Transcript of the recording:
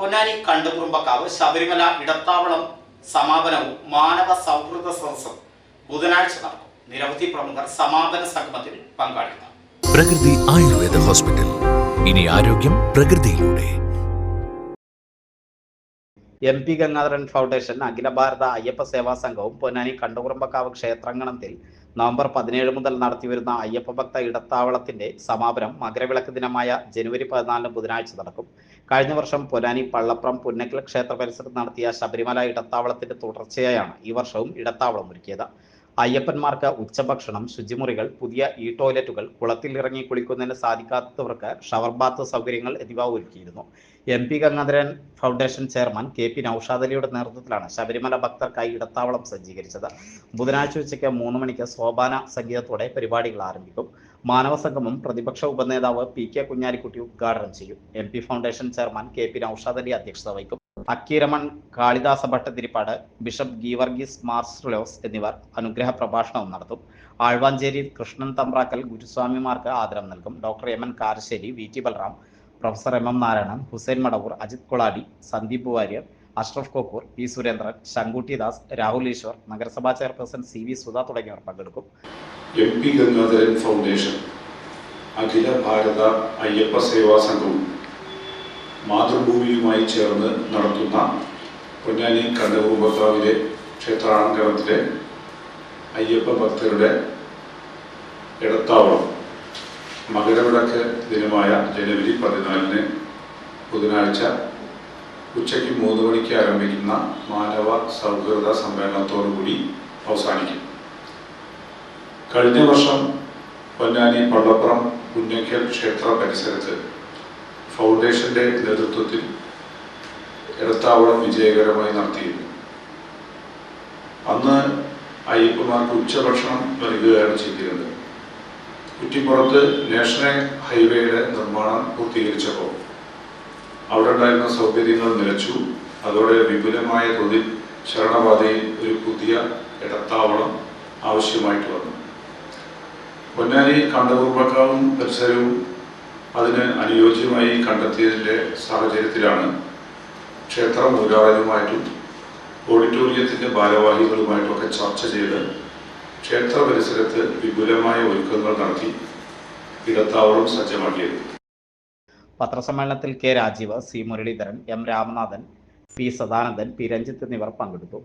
പൊന്നാനി കണ്ടുകുറുമ്പക്കാവ് ശബരിമല ഇടത്താവളം സമാപനവും മാനവ സൗഹൃദ സദസ്സും ബുധനാഴ്ച നടക്കും. നിരവധി പ്രമുഖർ സമാപന സംഗമത്തിൽ പങ്കാളിക്കും പ്രകൃതി ആയുർവേദ ഹോസ്പിറ്റൽ. ഇനി ആരോഗ്യം പ്രകൃതിയിലൂടെ. M P Gangadharan foundation Akhila Bharatha Ayyappa Seva സംഘവും പൊന്നാനി കണ്ടുകുറുമ്പക്കാവ് ക്ഷേത്രാങ്കണത്തിൽ നവംബർ പതിനേഴ് മുതൽ നടത്തിവരുന്ന അയ്യപ്പ ഭക്ത ഇടത്താവളത്തിന്റെ സമാപനം മകരവിളക്ക് ദിനമായ ജനുവരി പതിനാലിന് ബുധനാഴ്ച നടക്കും. കഴിഞ്ഞ വർഷം പൊന്നാനി പള്ളപ്രം പുന്നക്കൽ ക്ഷേത്ര പരിസരത്ത് നടത്തിയ ശബരിമല ഇടത്താവളത്തിന്റെ തുടർച്ചയായാണ് ഈ വർഷവും ഇടത്താവളം ഒരുക്കിയത്. അയ്യപ്പന്മാർക്ക് ഉച്ചഭക്ഷണം ശുചിമുറികൾ പുതിയ ഇ ടോയ്ലറ്റുകൾ കുളത്തിൽ ഇറങ്ങി കുളിക്കുന്നതിന് സാധിക്കാത്തവർക്ക് ഷവർ ബാത്ത് സൗകര്യങ്ങൾ എന്നിവ ഒരുക്കിയിരുന്നു. M P Gangadharan foundation chairman K P Naushad അലിയുടെ നേതൃത്വത്തിലാണ് ശബരിമല ഭക്തർക്കായി ഇടത്താവളം സജ്ജീകരിച്ചത്. ബുധനാഴ്ച ഉച്ചയ്ക്ക് മൂന്ന് മണിക്ക് സോപാന സംഗീതത്തോടെ പരിപാടികൾ ആരംഭിക്കും. മാനവ സംഗമം പ്രതിപക്ഷ ഉപനേതാവ് പി കെ കുഞ്ഞാലിക്കുട്ടി ഉദ്ഘാടനം ചെയ്യും. M P foundation chairman K P Naushad Ali അധ്യക്ഷത വഹിക്കും. അക്കീരമൺ കാളിദാസ ഭട്ടതിരിപ്പാട് ബിഷപ്പ് ഗീവർഗീസ് മാർസ്ലോസ് എന്നിവർ അനുഗ്രഹ പ്രഭാഷണവും നടത്തും. ആഴ്വാഞ്ചേരി കൃഷ്ണൻ തമ്പ്രാക്കൽ ഗുരുസ്വാമിമാർക്ക് ആദരം നൽകും. Doctor M N Karassery V T Balram professor M M Narayanan Hussain Madavoor Ajith Koladi Sandeep Warrier Ashraf Kokkur P Surendran Sankuttydas Rahul Easwar നഗരസഭാ ചെയർപേഴ്സൺ സി വി സുധ തുടങ്ങിയവർ പങ്കെടുക്കും. M P foundation Akhila Bharatha Ayyappa Seva സംഘവും മാതൃഭൂമിയുമായി ചേർന്ന് നടത്തുന്ന പൊന്നാനി കണ്ടകുറുമ്പത്താവിലെ ക്ഷേത്രാങ്കണത്തിലെ അയ്യപ്പ ഭക്തരുടെ ഇടത്താവളം മകരവിളക്ക് ദിനമായ ജനുവരി പതിനാലിന് ബുധനാഴ്ച ഉച്ചയ്ക്ക് മൂന്ന് മണിക്ക് ആരംഭിക്കുന്ന മാനവ സൗഹൃദ സമ്മേളനത്തോടുകൂടി അവസാനിക്കും. കഴിഞ്ഞ വർഷം പൊന്നാനി പള്ളപ്പുറം പുന്നയ്ക്കൽ ക്ഷേത്ര പരിസരത്ത് ഫൗണ്ടേഷന്റെ നേതൃത്വത്തിൽ എടത്താവളം വിജയകരമായി നടത്തിയിരുന്നു. അന്ന് അയ്യപ്പന്മാർക്ക് ഉച്ചഭക്ഷണം നൽകുകയാണ് ചെയ്തിരുന്നത്. കുറ്റിപ്പുറത്ത് നാഷണൽ ഹൈവേയുടെ നിർമ്മാണം പൂർത്തീകരിച്ചപ്പോൾ അവിടെ ഉണ്ടായിരുന്ന സൗകര്യങ്ങൾ നിലച്ചു. അതോടെ വിപുലമായ തോതിൽ ശരണപാതയിൽ ഒരു പുതിയ ഇടത്താവളം ആവശ്യമായിട്ട് വന്നു. പൊന്നാനി കണ്ടകുറുമ്പക്കാവും പരിസരവും അതിന് അനുയോജ്യമായി കണ്ടെത്തിയതിന്റെ സാഹചര്യത്തിലാണ് ക്ഷേത്ര മൂലാളരുമായിട്ടും ഓഡിറ്റോറിയത്തിന്റെ ഭാരവാഹികളുമായിട്ടുമൊക്കെ ചർച്ച ചെയ്ത് ക്ഷേത്ര പരിസരത്ത് വിപുലമായ ഒരുക്കങ്ങൾ നടത്തി ഇടത്താവളം സജ്ജമാക്കിയത്. പത്രസമ്മേളനത്തിൽ K Rajeev C Muraleedharan M Ramanathan P Sadanandan P Ranjith എന്നിവർ പങ്കെടുത്തു.